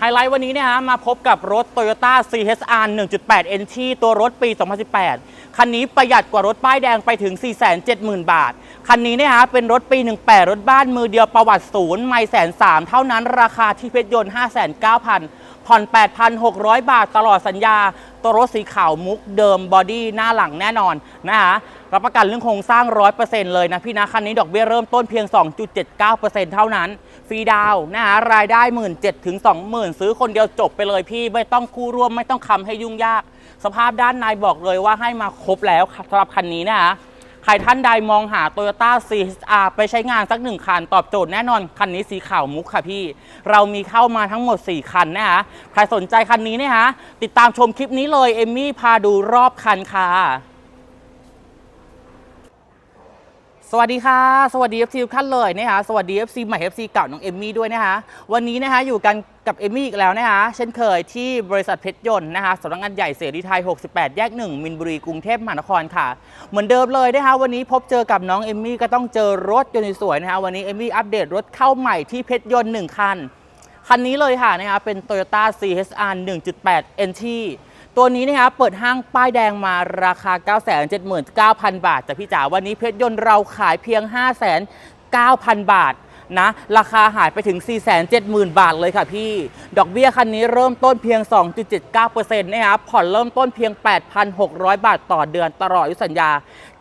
ไฮไลท์วันนี้เนี่ยฮะมาพบกับรถ Toyota CHR 1.8 NT ตัวรถปี 2018 คันนี้ประหยัดกว่ารถป้ายแดงไปถึง 470,000 บาท คันนี้เนี่ยฮะเป็นรถปี 18 รถบ้านมือเดียวประวัติศูนย์ไม่แสนสามเท่านั้นราคาที่เพชรยนต์ 5,900,000ผ่อน 8,600 บาทตลอดสัญญา ตัวรถสีขาวมุกเดิมบอดี้หน้าหลังแน่นอนนะฮะรับประกันเรื่องโครงสร้าง 100%เลยนะพี่นะคันนี้ดอกเบี้ยเริ่มต้นเพียง 2.79%เท่านั้น ฟรีดาวนะฮะรายได้1 7ื่นเถึง20,000ซื้อคนเดียวจบไปเลยพี่ไม่ต้องคู่ร่วมไม่ต้องคำให้ยุ่งยาก สภาพด้านในบอกเลยว่าให้มาครบแล้วสำหรับคันนี้นะฮะใครท่านใดมองหา Toyota CHR ไปใช้งานสักหนึ่งคัน ตอบโจทย์แน่นอน คันนี้สีขาวมุกค่ะพี่ เรามีเข้ามาทั้งหมด 4 คันนะฮะใครสนใจคันนี้นะฮะติดตามชมคลิปนี้เลย เอมมี่พาดูรอบคันค่ะ สวัสดีค่ะ สวัสดี FC ทุกท่านเลยนะคะสวัสดี FC ใหม่ FC เก่าน้องเอมมี่ด้วยนะคะวันนี้นะคะอยู่กันกับเอมมี่อีกแล้วนะคะเช่นเคยที่บริษัทเพชรยนต์นะคะสำนักงานใหญ่เสรีไทย 68 แยก 1 มินบุรีกรุงเทพมหานครค่ะ เหมือนเดิมเลยนะคะวันนี้พบเจอกับน้องเอมมี่ก็ต้องเจอรถยนต์สวยนะคะวันนี้เอมมี่อัปเดตรถเข้าใหม่ที่เพชรยนต์1คันคันนี้เลยค่ะนะคะเป็น Toyota CHR 1.8 NT ตัวนี้นะครับเปิดห้างป้ายแดงมาราคา 979,000 บาทแต่พี่จ๋าวันนี้เพชรยนต์เราขายเพียง509,000 บาทนะราคาหายไปถึง 470,000 บาทเลยค่ะพี่ ดอกเบี้ยคันนี้เริ่มต้นเพียง 2.79%นะครับผ่อนเริ่มต้นเพียง 8,600 บาทต่อเดือนตลอดอายุสัญญา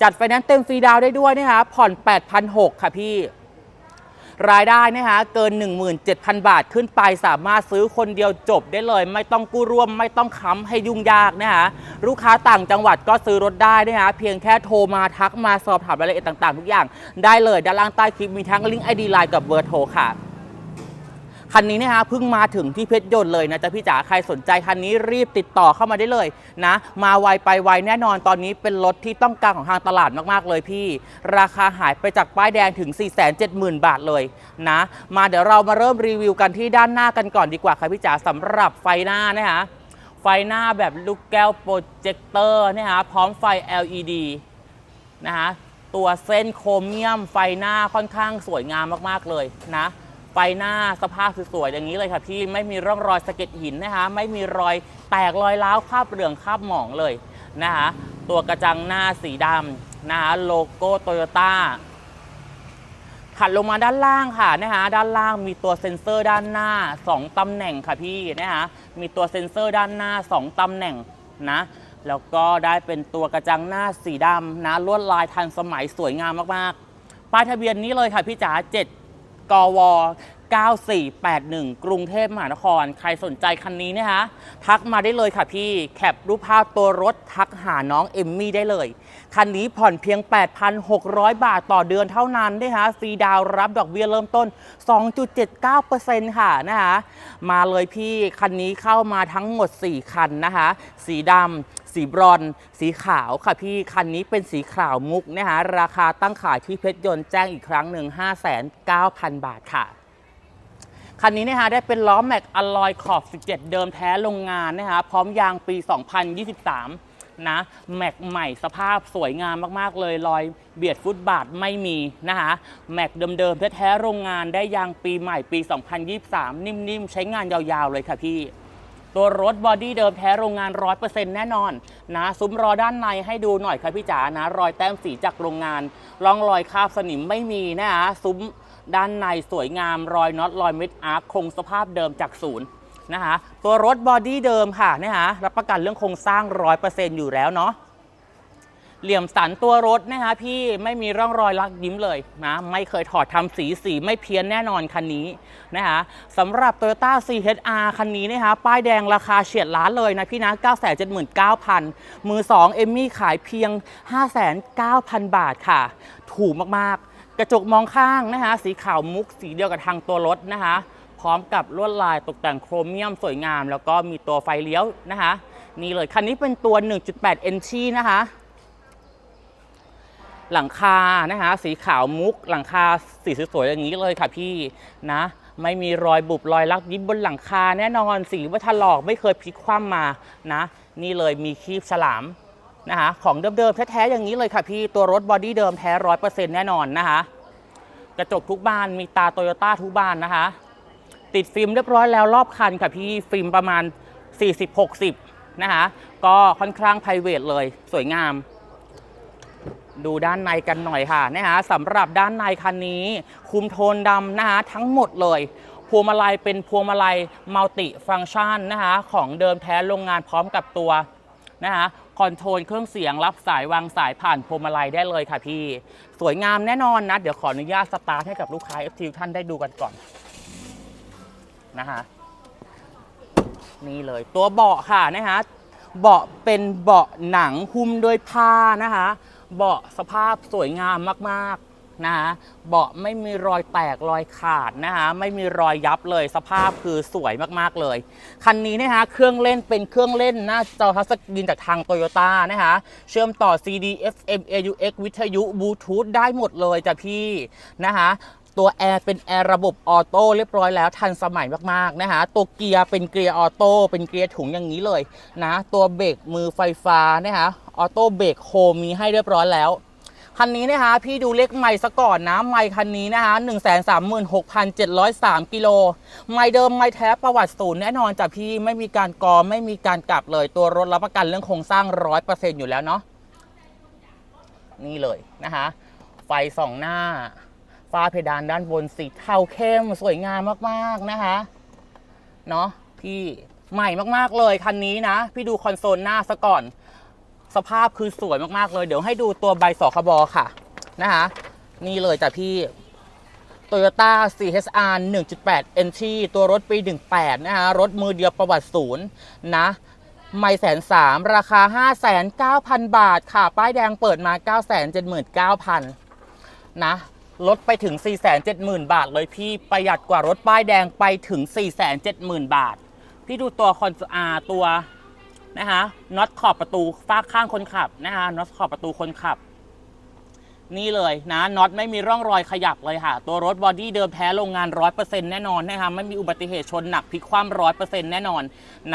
จัดไฟแนนซ์เต็มฟรีดาวได้ด้วยนะครับผ่อน 8,600 ค่ะพี่ รายได้นะคะเกิน 17,000 บาทขึ้นไปสามารถซื้อคนเดียวจบได้เลย ไม่ต้องกู้ร่วมไม่ต้องค้ำให้ยุ่งยากนะคะลูกค้าต่างจังหวัดก็ซื้อรถได้นะคะเพียงแค่โทรมาทักมาสอบถามรายละเอียดต่าง ๆ ทุกอย่าง ได้เลยด้านล่างใต้คลิปมีทั้งลิงก์ไอดีไลน์กับเบอร์โทรค่ะ คันนี้นะคะเพิ่งมาถึงที่เพชรยนต์เลยนะจ๊ะพี่จ๋าใครสนใจคันนี้รีบติดต่อเข้ามาได้เลยนะ มาไวไปไวแน่นอนตอนนี้เป็นรถที่ต้องการของทางตลาดมากๆเลยพี่ ราคาหายไปจากป้ายแดงถึง 470,000 บาทเลยนะ มาเดี๋ยวเรามาเริ่มรีวิวกันที่ด้านหน้ากันก่อนดีกว่าค่ะพี่จ๋าสำหรับไฟหน้านะคะไฟหน้าแบบลูกแก้วโปรเจคเตอร์นะคะพร้อมไฟ LED นะคะตัวเส้นโครเมียมไฟหน้าค่อนข้างสวยงามมากๆเลยนะ ไฟหน้าสภาพสวยๆอย่างนี้เลยค่ะพี่ไม่มีร่องรอยสะเก็ดหินนะคะ ไม่มีรอยแตกรอยร้าวคราบเหลืองคราบหมองเลยนะคะตัวกระจังหน้าสีดำนะคะโลโก้โตโยต้าถัดลงมาด้านล่างค่ะนะคะด้านล่างมีตัวเซ็นเซอร์ด้านหน้า 2ตำแหน่งค่ะพี่นะคะมีตัวเซ็นเซอร์ด้านหน้า 2ตำแหน่งนะแล้วก็ได้เป็นตัวกระจังหน้าสีดำนะลวดลายทันสมัยสวยงามมากๆป้ายทะเบียนนี้เลยค่ะพี่จ๋า7 กว9481 กรุงเทพมหานคร ใครสนใจคันนี้นะคะทักมาได้เลยค่ะพี่ แคปรูปภาพตัวรถทักหาน้องเอมมี่ได้เลย คันนี้ผ่อนเพียง 8,600 บาทต่อเดือนเท่านั้นนะคะฟรีดาวรับดอกเบี้ยเริ่มต้น 2.79%ค่ะนะคะ มาเลยพี่ คันนี้เข้ามาทั้งหมด 4 คันนะคะ สีดำ สีบรอนสีขาวค่ะพี่คันนี้เป็นสีขาวมุกนะคะราคาตั้งขายที่เพชรยนต์แจ้งอีกครั้งหนึ่ง5,900บาทค่ะคันนี้นะคะได้เป็นล้อแม็กอลลอยขอบ 17 เดิมแท้โรงงานนะคะพร้อมยางปี 2023 นะแม็กใหม่สภาพสวยงามมากๆ เลยรอยเบียดฟุตบาทไม่มีนะคะแม็กเดิมๆแท้ๆโรงงานได้ยางปีใหม่ปี 2023 นิ่มๆ ใช้งานยาวๆเลยค่ะพี่ ตัวรถบอดี้เดิมแท้โรงงาน 100%แน่นอนนะซุ้มรอด้านในให้ดูหน่อยครับพี่จ๋านะ รอยแต้มสีจากโรงงานร่องรอยคราบสนิมไม่มีนะคะซุ้มด้านในสวยงามรอยน็อตรอยเม็ดอาร์คคงสภาพเดิมจากศูนย์นะคะตัวรถบอดี้เดิมค่ะนะฮะรับประกันเรื่องโครงสร้าง 100%อยู่แล้วเนาะ เหลี่ยมสันตัวรถนะคะพี่ไม่มีร่องรอยลักยิ้มเลยนะไม่เคยถอดทำสีสีไม่เพี้ยนแน่นอนคันนี้นะคะสำหรับ Toyota CHR คันนี้นะคะป้ายแดงราคาเฉียดล้านเลยนะพี่นะ 979,000 มือ 2 เอมมี่ขายเพียง 59,000 บาทค่ะ ถูกมากๆ กระจกมองข้างนะคะสีขาวมุกสีเดียวกับทางตัวรถนะคะ พร้อมกับลวดลายตกแต่งโครเมียมสวยงาม แล้วก็มีตัวไฟเลี้ยวนะคะ นี่เลยคันนี้เป็นตัว 1.8 NC นะคะ หลังคานะคะสีขาวมุก หลังคาสีสวยๆอย่างนี้เลยค่ะพี่นะ ไม่มีรอยบุบรอยลักยิบบนหลังคา แน่นอนสีวัถลอกไม่เคยพลิกคว่ำมานะ นี่เลยมีคีบฉลามนะคะของเดิมๆแท้ๆอย่างนี้เลยค่ะพี่ตัวรถบอดี้เดิมแท้ร้อยเปอร์เซ็นต์แน่นอนนะคะกระจกทุกบานมีตาโตโยต้าทุกบานนะคะ ติดฟิล์มเรียบร้อยแล้วรอบคันค่ะพี่ฟิล์มประมาณ 40-60 นะคะก็ค่อนข้างไพรเวทเลยสวยงาม ดูด้านในกันหน่อยค่ะนะคะสำหรับด้านในคันนี้ คุมโทนดำนะคะทั้งหมดเลยพวงมาลัยเป็นพวงมาลัยมัลติฟัง c t ชันนะคะของเดิมแท้โรงงานพร้อมกับตัวนะคะคอนโทรลเครื่องเสียงรับสายวางสายผ่านพวงมาลัยได้เลยค่ะพี่ สวยงามแน่นอนนะ เดี๋ยวขออนุญาตสตาร์ทให้กับลูกค้า FT ท่านได้ดูกันก่อนนะคะนี่เลยตัวเบาะค่ะนะคะเบาะเป็นเบาะหนังหุ้มด้วยผ้านะคะ เบาะสภาพสวยงามมากๆนะคะเบาะไม่มีรอยแตกรอยขาดนะคะไม่มีรอยยับเลยสภาพคือสวยมากๆเลย คันนี้นะคะเครื่องเล่นเป็นเครื่องเล่นหน้าจอทัชสกรีนจากทางโตโยต้านะคะเชื่อมต่อ CD FM AUX วิทยุบลูทูธได้หมดเลยจ้ะพี่นะคะ ตัวแอร์เป็นแอร์ระบบออโต้เรียบร้อยแล้วทันสมัยมากๆนะคะตัวเกียร์เป็นเกียร์ออโต้เป็นเกียร์ถุงอย่างนี้เลยนะตัวเบรกมือไฟฟ้านะคะออโต้เบรกโฮมมีให้เรียบร้อยแล้วคันนี้นะคะพี่ดูเลขไม่ซะก่อนนะไม่คันนี้นะคะ1 3 6 7 0 3กิโลไม่เดิมไม่แท้ประวัติศูนย์แน่นอนจ้ะพี่ไม่มีการกอไม่มีการกลับเลย ตัวรถรับประกันเรื่องโครงสร้าง100%อยู่แล้วเนาะนี่เลยนะคะไฟสองหน้า ฟ้าเพดานด้านบนสีเทาเข้มสวยงามมากๆนะคะเนาะพี่ใหม่มากๆเลยคันนี้นะ พี่ดูคอนโซลหน้าซะก่อน สภาพคือสวยมากๆเลย เดี๋ยวให้ดูตัวใบสคบค่ะนะคะนี่เลยจ้ะพี่ Toyota CHR 1.8 NT ตัวรถปี 18 นะคะรถมือเดียวประวัติศูนย์นะไม่แสนสามราคา 59,000 บาทค่ะ ป้ายแดงเปิดมา 979,000นะ ลดไปถึง 470,000 บาทเลยพี่ประหยัดกว่ารถป้ายแดงไปถึง 470,000 บาท พี่ดูตัวคอนอาตัวนะคะน็อตขอบประตูฝ้าข้างคนขับนะคะน็อตขอบประตูคนขับ นี่เลยนะน็อตไม่มีร่องรอยขยับเลยค่ะ ตัวรถบอดี้เดิมแท้โรงงาน100%แน่นอนนะคะไม่มีอุบัติเหตุชนหนักพลิกคว่ำร้อยเปอร์เซ็นต์แน่นอน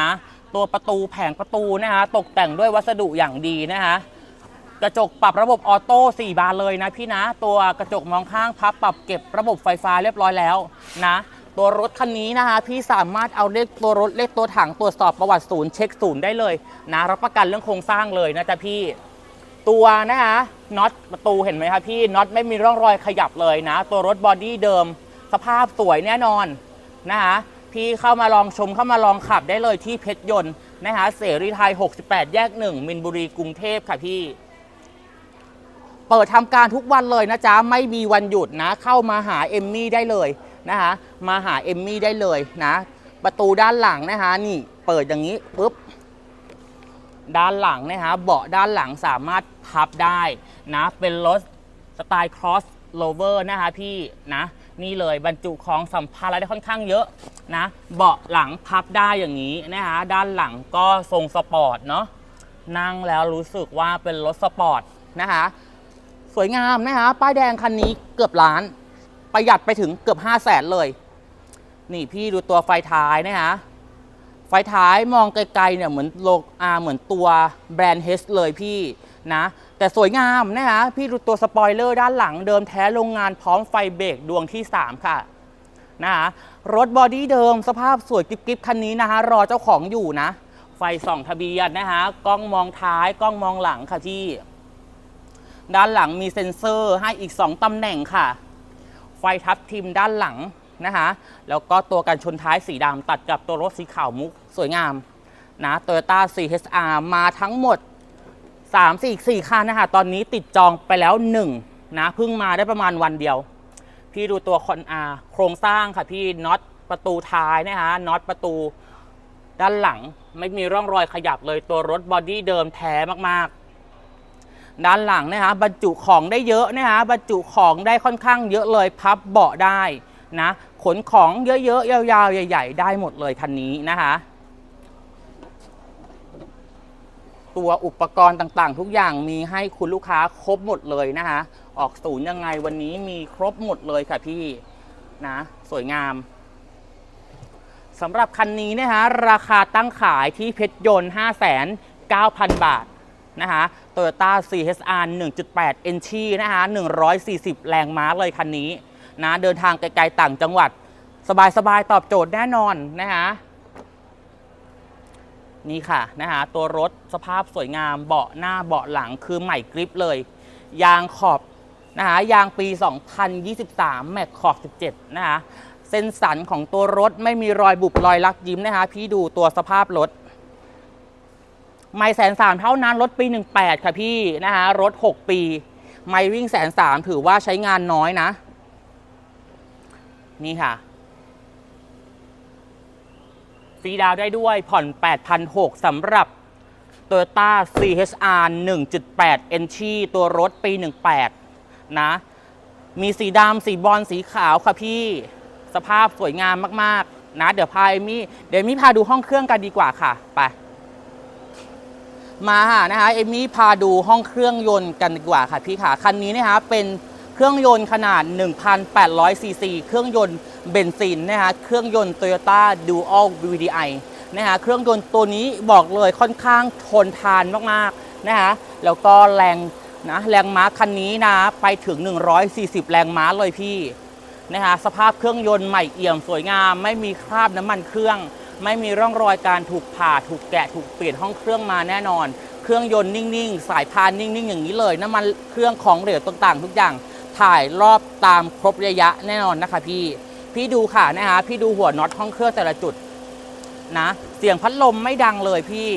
นะ ตัวประตูแผงประตูนะคะตกแต่งด้วยวัสดุอย่างดีนะคะ กระจกปรับระบบออโต้4บานเลยนะพี่นะ ตัวกระจกมองข้างพับปรับเก็บระบบไฟฟ้าเรียบร้อยแล้วนะ ตัวรถคันนี้นะคะพี่สามารถเอาเลขตัวรถเลขตัวถังตรวจสอบประวัติศูนย์เช็คศูนย์ได้เลยนะรับประกันเรื่องโครงสร้างเลยนะจ๊ะพี่ตัวนะคะน็อตประตูเห็นไหมคะพี่น็อตไม่มีร่องรอยขยับเลยนะ ตัวรถบอดี้เดิม สภาพสวยแน่นอนนะคะพี่เข้ามาลองชมเข้ามาลองขับได้เลยที่เพชรยนต์นะคะเสรีไทย 68 แยก 1 มินบุรีกรุงเทพค่ะพี่ เปิดทำการทุกวันเลยนะจ๊ะ ไม่มีวันหยุดนะ เข้ามาหาเอมมี่ได้เลยนะคะ มาหาเอมมี่ได้เลยนะ ประตูด้านหลังนะคะนี่เปิดอย่างนี้ปุ๊บด้านหลังนะคะ เบาะด้านหลังสามารถพับได้นะ เป็นรถสไตล์ cross lover นะคะพี่นะ นี่เลยบรรจุของสัมภาระได้ค่อนข้างเยอะนะ เบาะหลังพับได้อย่างนี้นะคะด้านหลังก็ทรงสปอร์ตเนาะนั่งแล้วรู้สึกว่าเป็นรถสปอร์ตนะคะ สวยงามนะคะป้ายแดงคันนี้เกือบล้าน ประหยัดไปถึงเกือบ5 0 0แสนเลย นี่พี่ดูตัวไฟท้ายนะคะไฟท้ายมองไกลๆเนี่ยเหมือนโลกอาเหมือนตัวแบรนด์เฮสเลยพี่นะ แต่สวยงามนะคะพี่ดูตัวสปอยเลอร์ด้านหลังเดิมแท้โรงงานพร้อมไฟเบรกดวงที่ 3 ค่ะนะคะรถบอดี้เดิมสภาพสวยกิ๊บๆคันนี้นะคะรอเจ้าของอยู่นะ ไฟส่องทะเบียนนะคะกล้องมองท้าย กล้องมองหลังค่ะพี่ ด้านหลังมีเซ็นเซอร์ให้อีก 2 ตำแหน่งค่ะ ไฟทับทิมด้านหลังนะคะแล้วก็ตัวกันชนท้ายสีดำตัดกับตัวรถสีขาวมุกสวยงามนะ Toyota CHR มาทั้งหมด 3 4 4คันนะคะตอนนี้ติดจองไปแล้ว 1 นะเพิ่งมาได้ประมาณวันเดียว พี่ดูตัวคอนอาโครงสร้างค่ะพี่น็อตประตูท้ายนะคะน็อตประตูด้านหลังไม่มีร่องรอยขยับเลยตัวรถบอดี้เดิมแท้มากๆ ด้านหลังนะคะบรรจุของได้เยอะนะคะบรรจุของได้ค่อนข้างเยอะเลยพับเบาะได้นะขนของเยอะๆยาวๆ ใหญ่ ๆ ได้หมดเลยคันนี้นะคะตัวอุปกรณ์ต่างๆ ทุกอย่างมีให้คุณลูกค้าครบหมดเลยนะคะออกศูนย์ยังไงวันนี้มีครบหมดเลยค่ะพี่นะสวยงามสำหรับคันนี้นะคะราคาตั้งขายที่เพชรยนต์ 5,900บาท นะคะ Toyota CHR 1.8 NT นะคะ 140 แรงม้าเลยคันนี้นะเดินทางไกลๆต่างจังหวัด สบายๆ ตอบโจทย์แน่นอนนะคะนี่ค่ะนะคะตัวรถสภาพสวยงามเบาะหน้าเบาะหลังคือใหม่กริปเลย ยางขอบนะคะยางปี 2023 แม็กขอบ 17 นะคะเส้นสันของตัวรถไม่มีรอยบุบรอยลักยิ้มนะคะพี่ดูตัวสภาพรถ ไม่แสนสามเท่านั้นรถปี 18 ค่ะพี่นะคะรถ 6 ปี ไม่วิ่งแสนสามถือว่าใช้งานน้อยนะ นี่ค่ะฟรีดาวได้ด้วยผ่อน 8,600สำหรับ Toyota CHR 1.8 Entry ตัวรถปี 18 นะ มีสีดำสีบอลสีขาวค่ะพี่ สภาพสวยงามมาก ๆ นะ เดี๋ยวพาเอมี่เดี๋ยวมี่พาดูห้องเครื่องกันดีกว่าค่ะ ไป มาค่ะนะคะเอมี่พาดูห้องเครื่องยนต์กันดีกว่าค่ะพี่ค่ะคันนี้นะคะเป็นเครื่องยนต์ขนาด 1,800ซีซีเครื่องยนต์เบนซินนะคะเครื่องยนต์ Toyota Dual VDI นะคะเครื่องยนต์ตัวนี้บอกเลยค่อนข้างทนทานมากๆนะคะแล้วก็แรงนะแรงม้าคันนี้นะไปถึง 140 แรงม้าเลยพี่นะคะสภาพเครื่องยนต์ใหม่เอี่ยมสวยงาม ไม่มีคราบน้ำมันเครื่อง ไม่มีร่องรอยการถูกผ่าถูกแกะถูกเปลี่ยนห้องเครื่องมาแน่นอน เครื่องยนต์นิ่งๆ สายพานนิ่งๆ อย่างนี้เลยน้ำมันเครื่องของเหลวต่างๆ ทุกอย่างถ่ายรอบตามครบระยะแน่นอนนะคะพี่ พี่ดูค่ะนะคะพี่ดูหัวน็อตห้องเครื่องแต่ละจุดนะ เสียงพัดลมไม่ดังเลยพี่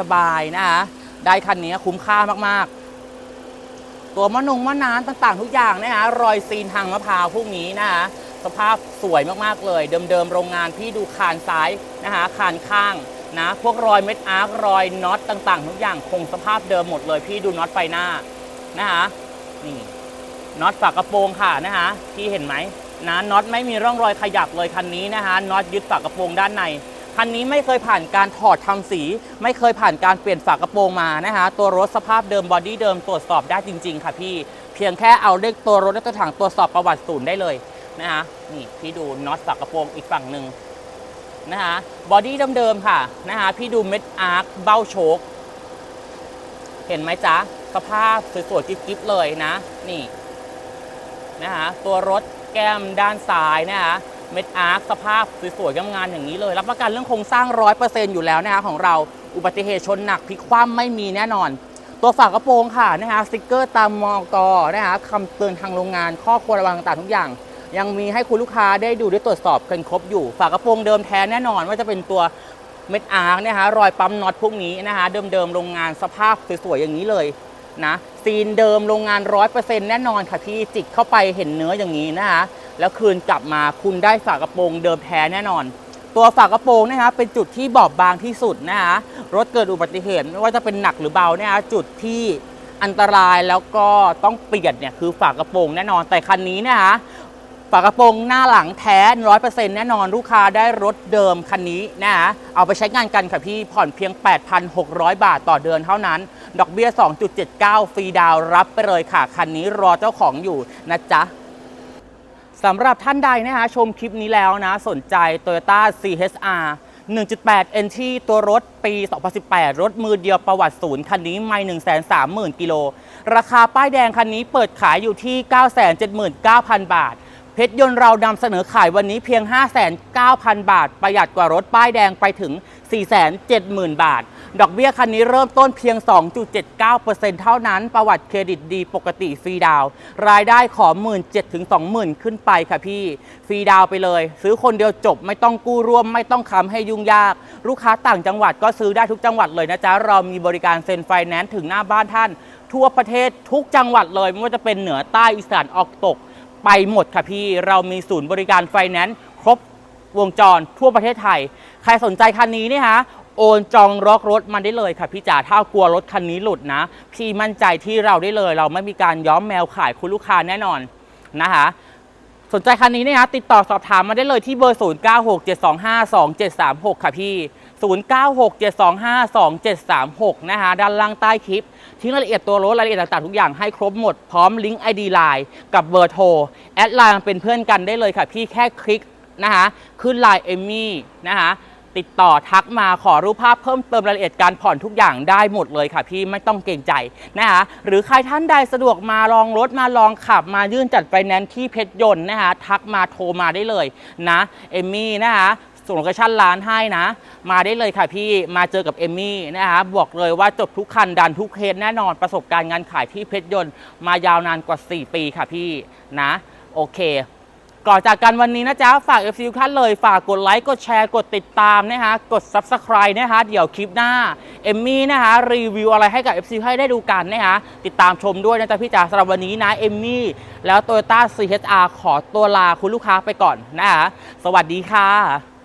สบายๆนะคะได้คันนี้คุ้มค่ามากๆ ตัวมะนงมะนานต่างๆ ทุกอย่างนะคะรอยซีนทางมะพร้าวพวกนี้นะคะ สภาพสวยมากๆเลย เดิมๆโรงงานพี่ดูคานซ้ายนะคะคานข้างนะพวกรอยเม็ดอาร์ครอยน็อตต่างๆ ทุกอย่างคงสภาพเดิมหมดเลยพี่ดูน็อตไฟหน้านะคะนี่น็อตฝากระโปรงค่ะนะคะพี่เห็นไหมนะน็อตไม่มีร่องรอยขยับเลยคันนี้นะคะน็อตยึดฝากระโปรงด้านในคันนี้ไม่เคยผ่านการถอดทำสี ไม่เคยผ่านการเปลี่ยนฝากระโปรงมานะคะตัวรถสภาพเดิมบอดี้เดิมตรวจสอบได้จริง ๆ ค่ะพี่ เพียงแค่เอาเลขตัวรถและตัวถังตรวจสอบประวัติศูนย์ได้เลย นะคะนี่พี่ดูน็อตฝากระโปรงอีกฝั่งหนึ่งนะคะบอดี้เดิมๆค่ะนะคะพี่ดูเม็ดอาร์คเบ้าโชคเห็นไหมจ๊ะสภาพสวยๆกิ๊บๆเลยนะ นี่นะคะตัวรถแก้มด้านซ้ายนะคะเม็ดอาร์คสภาพสวยๆงามๆอย่างนี้เลย รับประกันเรื่องโครงสร้างร้อยเปอร์เซ็นต์อยู่แล้วนะคะของเราอุบัติเหตุชนหนักพลิกคว่ำไม่มีแน่นอน ตัวฝากระโปรงค่ะนะคะสติกเกอร์ตามมอกนะคะคำเตือนทางโรงงานข้อควรระวังต่างๆทุกอย่าง ยังมีให้คุณลูกค้าได้ดูได้ตรวจสอบกันครบอยู่ ฝากระโปรงเดิมแท้แน่นอนว่าจะเป็นตัวเม็ดอาร์นะคะรอยปั๊มน็อตพวกนี้นะคะเดิมๆโรงงานสภาพสวยๆอย่างนี้เลยนะซีนเดิมโรงงานร้อยเปอร์เซ็นต์แน่นอนค่ะพี่จิกเข้าไปเห็นเนื้ออย่างนี้นะคะแล้วคืนกลับมาคุณได้ฝากระโปรงเดิมแท้แน่นอน ตัวฝากระโปรงนะคะเป็นจุดที่บอบบางที่สุดนะคะรถเกิดอุบัติเหตุไม่ว่าจะเป็นหนักหรือเบานะคะจุดที่อันตรายแล้วก็ต้องเปลี่ยนเนี่ยคือฝากระโปรงแน่นอนแต่คันนี้นะคะ ฝากระโปรงหน้าหลังแท้ร้อยเปอร์เซ็นต์แน่นอนลูกค้าได้รถเดิมคันนี้นะ เอาไปใช้งานกันค่ะพี่ผ่อนเพียง 8,600 บาทต่อเดือนเท่านั้น ดอกเบี้ย 2.79 ฟรีดาวรับไปเลยค่ะ คันนี้รอเจ้าของอยู่นะจ๊ะสำหรับท่านใดนะคะ ชมคลิปนี้แล้วนะ สนใจ Toyota CHR 1.8 NT ตัวรถปี 2018 รถมือเดียวประวัติศูนย์คันนี้ไม่ 130,000 กิโล ราคาป้ายแดงคันนี้เปิดขายอยู่ที่ 979,000 บาท เพชรยนต์เรานำเสนอขายวันนี้เพียง 59,000 บาท ประหยัดกว่ารถป้ายแดงไปถึง 470,000 บาท ดอกเบี้ยคันนี้เริ่มต้นเพียง 2.79%เท่านั้น ประวัติเครดิตดีปกติฟรีดาว รายได้ขอ 1 7 0 0 0ถึง20,000ขึ้นไปค่ะพี่ ฟรีดาวไปเลย ซื้อคนเดียวจบไม่ต้องกู้ร่วม ไม่ต้องค้ำให้ยุ่งยาก ลูกค้าต่างจังหวัดก็ซื้อได้ทุกจังหวัดเลยนะจ๊ะเรามีบริการเซ็นไฟแนนซ์ถึงหน้าบ้านท่าน ทั่วประเทศทุกจังหวัดเลยไม่ว่าจะเป็นเหนือใต้อีสานออกตก ไปหมดค่ะพี่ เรามีศูนย์บริการไฟแนนซ์ครบวงจรทั่วประเทศไทย ใครสนใจคันนี้เนี่ยฮะโอนจองล็อกรถมันได้เลยค่ะพี่จ๋าถ้ากลัวรถคันนี้หลุดนะ พี่มั่นใจที่เราได้เลย เราไม่มีการย้อมแมวขายคุณลูกค้าแน่นอนนะคะสนใจคันนี้เนี่ยนะติดต่อสอบถามมาได้เลยที่เบอร์ 0967252736 ค่ะพี่ 0967252736 นะคะด้านล่างใต้คลิป ทิ้งรายละเอียดตัวรถรายละเอียดต่างๆ ทุกอย่างให้ครบหมด พร้อมลิงก์ ID Line กับเบอร์โทร แอดไลน์เป็นเพื่อนกันได้เลยค่ะ พี่แค่คลิกนะคะขึ้นไลน์เอมมี่นะคะติดต่อทักมาขอรูปภาพเพิ่มเติมรายละเอียดการผ่อนทุกอย่างได้หมดเลยค่ะ พี่ไม่ต้องเกรงใจนะคะหรือใครท่านใดสะดวกมาลองรถมาลองขับมายื่นจัดไฟแนนซ์ที่เพชรยนต์นะคะทักมาโทรมาได้เลยนะเอมมี่นะคะ ส่งโลเคชั่นร้านให้นะ มาได้เลยค่ะพี่มาเจอกับเอมมี่นะคะบอกเลยว่าจบทุกคันดันทุกเคสแน่นอนประสบการณ์งานขายที่เพชรยนต์มายาวนานกว่า 4 ปีค่ะพี่นะ โอเคก่อนจากกันวันนี้นะจ๊ะ ฝาก FC ทุกท่านเลย ฝากกดไลค์ กดแชร์ กดติดตามนะคะกด Subscribe นะคะเดี๋ยวคลิปหน้า เอมมี่นะคะรีวิวอะไรให้กับ FC ให้ได้ดูกันนะคะติดตามชมด้วยนะจ๊ะพี่จ๋าสำหรับวันนี้นะ เอมมี่ แล้ว Toyota CHR ขอตัวลาคุณลูกค้าไปก่อนนะคะสวัสดีค่ะ